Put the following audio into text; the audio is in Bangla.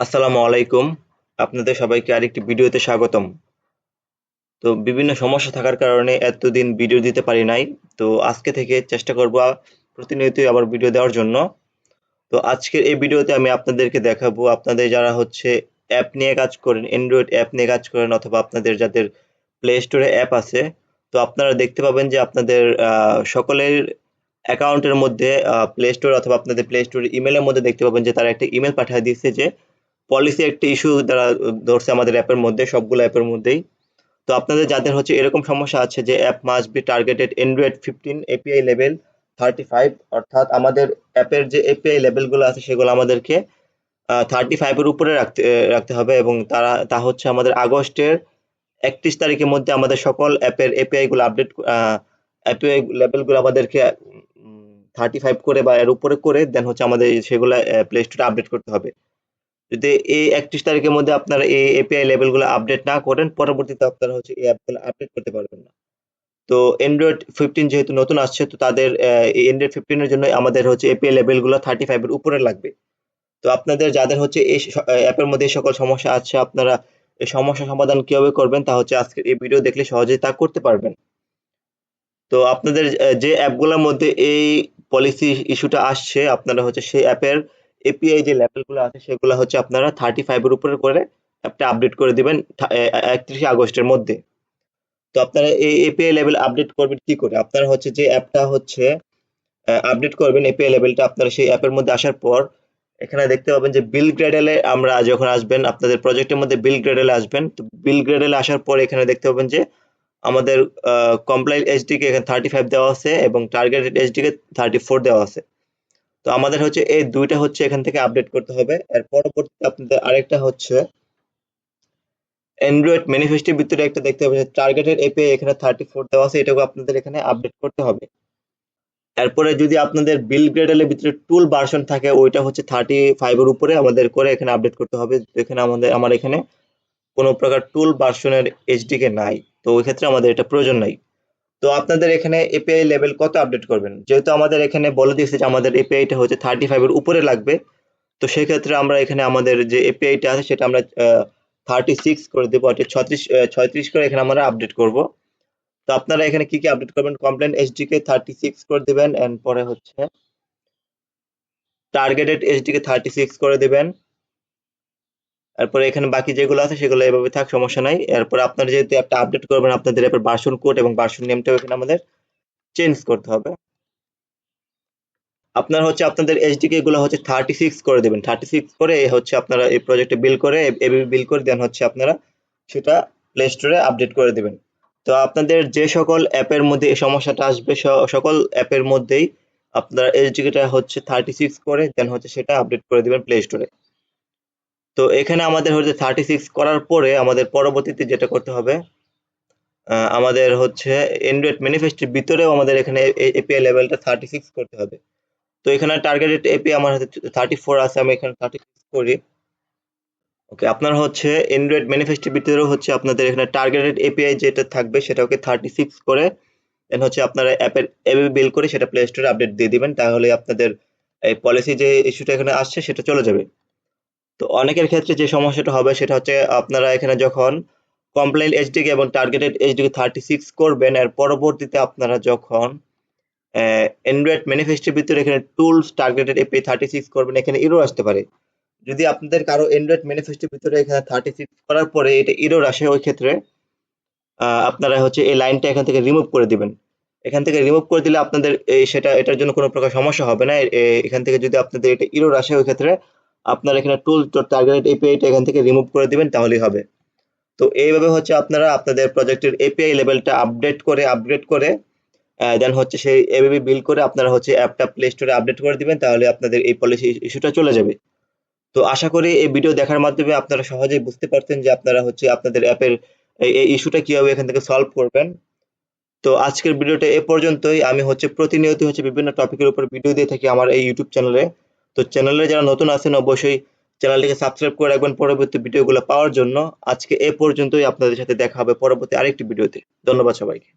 আসসালামু আলাইকুম। আপনাদের সবাইকে আরেকটি ভিডিওতে স্বাগতম। তো বিভিন্ন সমস্যা থাকার কারণে এতদিন ভিডিও দিতে পারি নাই। তো আজকে থেকে চেষ্টা করব প্রতিনিয়তই আবার ভিডিও দেওয়ার জন্য। তো আজকের এই ভিডিওতে আমি আপনাদেরকে দেখাবো আপনাদের যারা হচ্ছে অ্যাপ নিয়ে কাজ করেন অ্যান্ড্রয়েড অ্যাপ নিয়ে কাজ করেন অথবা আপনাদের যাদের প্লে স্টোরে অ্যাপ আছে, তো আপনারা দেখতে পাবেন যে আপনাদের সকলের অ্যাকাউন্টের মধ্যে প্লে স্টোর অথবা আপনাদের প্লে স্টোর ইমেলের মধ্যে দেখতে পাবেন যে তারা একটা ইমেল পাঠিয়ে দিচ্ছে যে পলিসি একটি ইস্যু দ্বারা ধরছে আমাদের অ্যাপের মধ্যে, সবগুলো অ্যাপের মধ্যেই। তো আপনাদের যাদের হচ্ছে এরকম সমস্যা আছে যে app must be targeted android fifteen API level thirty five অর্থাৎ আমাদের অ্যাপের যে এপিআই লেভেলগুলো আছে সেগুলো আমাদেরকে থার্টি ফাইভের উপরে রাখতে রাখতে হবে এবং তারা, তা হচ্ছে আমাদের আগস্টের একত্রিশ তারিখের মধ্যে আমাদের সকল অ্যাপের এপিআইগুলো আপডেট এপিআই লেভেলগুলো আমাদেরকে থার্টি ফাইভ করে বা এর উপরে করে দেন হচ্ছে আমাদের সেগুলো প্লে স্টোরে আপডেট করতে হবে। যদি এই একত্রিশ তারিখের মধ্যে আপনারা এই এপিআই লেভেলগুলো আপডেট না করেন, পরবর্তীতে আপনারা হচ্ছে এই অ্যাপগুলো আপডেট করতে পারবেন না। তো অ্যান্ড্রয়েড ফিফটিন যেহেতু নতুন আসছে, তো তাদের অ্যান্ড্রয়েড ফিফটিনের জন্য আমাদের হচ্ছে এপিআই লেভেলগুলো থার্টি ফাইভের উপরে লাগবে। তো আপনাদের যাদের হচ্ছে এই অ্যাপের মধ্যে সকল সমস্যা আছে, আপনারা এই সমস্যা সমাধান কীভাবে করবেন তা হচ্ছে আজকের এই ভিডিও দেখলে সহজেই তা করতে পারবেন। তো আপনাদের যে অ্যাপগুলোর মধ্যে এই পলিসি ইস্যুটা আসছে, আপনারা হচ্ছে সেই অ্যাপের এপিআই যে লেভেলগুলো আছে, সেগুলো হচ্ছে আপনারা থার্টি ফাইভের উপরে করে অ্যাপটা আপডেট করে দিবেন একত্রিশে আগস্টের মধ্যে। তো আপনারা এই এপিআই লেভেল আপডেট করবেন কি করে? আপনারা হচ্ছে যে অ্যাপটা হচ্ছে আপডেট করবেন এপিআই লেভেলটা আপনারা সেই অ্যাপের মধ্যে আসার পর। এখানে দেখতে পাবেন যে বিল গ্রেডেলে আমরা যখন আসবেন, আপনাদের প্রজেক্টের মধ্যে বিল গ্রেডেলে আসবেন। তো বিল গ্রেডেলে আসার পর এখানে দেখতে পাবেন যে আমাদের কমপ্লাইন এইচডিকে এখানে থার্টি ফাইভ দেওয়া আছে এবং টার্গেটেড এইচডিকে থার্টি ফোর দেওয়া আছে। তো আমাদের হচ্ছে এই দুইটা হচ্ছে এখান থেকে আপডেট করতে হবে। এর পরবর্তীতে আপনাদের আরেকটা হচ্ছে অ্যান্ড্রয়েড ম্যানিফেস্টোর ভিতরে একটা দেখতে হবে টার্গেটেড এপিআই এখানে থার্টি ফোর দেওয়া আছে এটাকে আপনাদের এখানে আপডেট করতে হবে। এরপরে যদি আপনাদের বিল গ্রেডেলের ভিতরে টুল ভার্সন থাকে, ওইটা হচ্ছে থার্টি ফাইভের উপরে আমাদের করে এখানে আপডেট করতে হবে। এখানে আমাদের, আমার এখানে কোনো প্রকার টুল ভার্সনের এইচডিকে নাই, তো ওই ক্ষেত্রে আমাদের এটা প্রয়োজন নাই। তো আপনাদের এখানে এপিআই লেভেল কত আপডেট করবেন? যেহেতু আমাদের এখানে বলে দিয়েছে যে আমাদের এপিআইটা হচ্ছে থার্টি ফাইভের উপরে লাগবে। তো সেক্ষেত্রে আমরা এখানে আমাদের যে এপিআইটা আছে সেটা আমরা থার্টি সিক্স করে দেবো, অর্থাৎ ছত্রিশ ছয়ত্রিশ করে এখানে আমরা আপডেট করব। তো আপনারা এখানে কি কি আপডেট করবেন? কমপ্লেন এইচডিকে থার্টি সিক্স করে দেবেন অ্যান্ড পরে হচ্ছে টার্গেটেড এইচডিকে থার্টি সিক্স করে দেবেন। এরপরে এখানে বাকি যেগুলো আছে সেগুলো এভাবে থাক, সমস্যা নাই। এরপর আপনারা যেহেতু একটা আপডেট করবেন, আপনাদের এরপর ভার্সন কোড এবং ভার্সন নেমটাও এখানে আমাদের চেঞ্জ করতে হবে। আপনার হচ্ছে আপনাদের এইচডিকে গুলো হচ্ছে থার্টি সিক্স করে দেবেন। থার্টি সিক্স করে হচ্ছে আপনারা এই প্রজেক্টে বিল করে এভাবে বিল করে দেন হচ্ছে আপনারা সেটা প্লে স্টোরে আপডেট করে দেবেন। তো আপনাদের যে সকল অ্যাপের মধ্যে এই সমস্যাটা আসবে সকল অ্যাপের মধ্যেই আপনারা এইচডিকেটা হচ্ছে থার্টি সিক্স করে দেন হচ্ছে সেটা আপডেট করে দেবেন প্লে স্টোরে তো এখানে আমাদের হচ্ছে থার্টি সিক্স করার পরে আমাদের পরবর্তীতে যেটা করতে হবে আমাদের হচ্ছে অ্যান্ড্রয়েড ম্যানিফেস্টোর ভিতরেও আমাদের এখানে এপিআই লেভেলটা থার্টি সিক্স করতে হবে। তো এখানে টার্গেটেড এপি আমার হাতে থার্টি ফোর আছে, আমি এখানে থার্টি সিক্স করি। ওকে আপনার হচ্ছে অ্যান্ড্রয়েড ম্যানিফেস্টোর ভিতরেও হচ্ছে আপনাদের এখানে টার্গেটেড এপিআই যেটা থাকবে সেটাকে থার্টি সিক্স করে দেন হচ্ছে আপনারা অ্যাপের এপি বিল করে সেটা প্লে স্টোরে আপডেট দিয়ে দিবেন, তাহলে আপনাদের এই পলিসি যে ইস্যুটা এখানে আসছে সেটা চলে যাবে। তো অনেকের ক্ষেত্রে যে সমস্যাটা হবে সেটা হচ্ছে আপনারা এখানে যখন কমপ্লেন এইচডিকে এবং টার্গেটেড এইচডিকে থার্টি সিক্স করবেন, এর পরবর্তীতে আপনারা যখন অ্যান্ড্রয়েড ম্যানিফেস্টোর ভিতরে এখানে tools targeted API thirty six করবেন, এখানে ইরো আসতে পারে। যদি আপনাদের কারও অ্যান্ড্রয়েড ম্যানিফেস্টোর ভিতরে এখানে থার্টি সিক্স করার পরে এটা ইরোর আসে, ওই ক্ষেত্রে আপনারা হচ্ছে এই লাইনটা এখান থেকে রিমুভ করে দিবেন। এখান থেকে রিমুভ করে দিলে আপনাদের এই সেটা, এটার জন্য কোনো প্রকার সমস্যা হবে না। এখান থেকে যদি আপনাদের এটা ইরোর আসে, ওই ক্ষেত্রে আপনারা এখানে টুল টার্গেটেড এপিআইটা এখান থেকে রিমুভ করে দিবেন, তাহলেই হবে। তো এইভাবে হচ্ছে আপনারা আপনাদের প্রজেক্টের এপিআই লেভেলটা আপডেট করে আপগ্রেড করে দেন হচ্ছে সেই এভাবে বিল করে আপনারা হচ্ছে অ্যাপটা প্লে স্টোরে আপডেট করে দিবেন, তাহলে আপনাদের এই পলিসি ইস্যুটা চলে যাবে। তো আশা করি এই ভিডিও দেখার মাধ্যমে আপনারা সহজেই বুঝতে পারতেন যে আপনারা হচ্ছে আপনাদের অ্যাপের এই ইস্যুটা কীভাবে এখান থেকে সলভ করবেন। তো আজকের ভিডিওটা এ পর্যন্তই। আমি হচ্ছে প্রতিনিয়ত হচ্ছে বিভিন্ন টপিকের উপর ভিডিও দিয়ে থাকি আমার এই ইউটিউব চ্যানেলে তো চ্যানেলে যারা নতুন আছেন অবশ্যই চ্যানেলটিকে সাবস্ক্রাইব করে রাখবেন পরবর্তী ভিডিওগুলো পাওয়ার জন্য। আজকে এ পর্যন্তই, আপনাদের সাথে দেখা হবে পরবর্তী আরেকটি ভিডিওতে। ধন্যবাদ সবাইকে।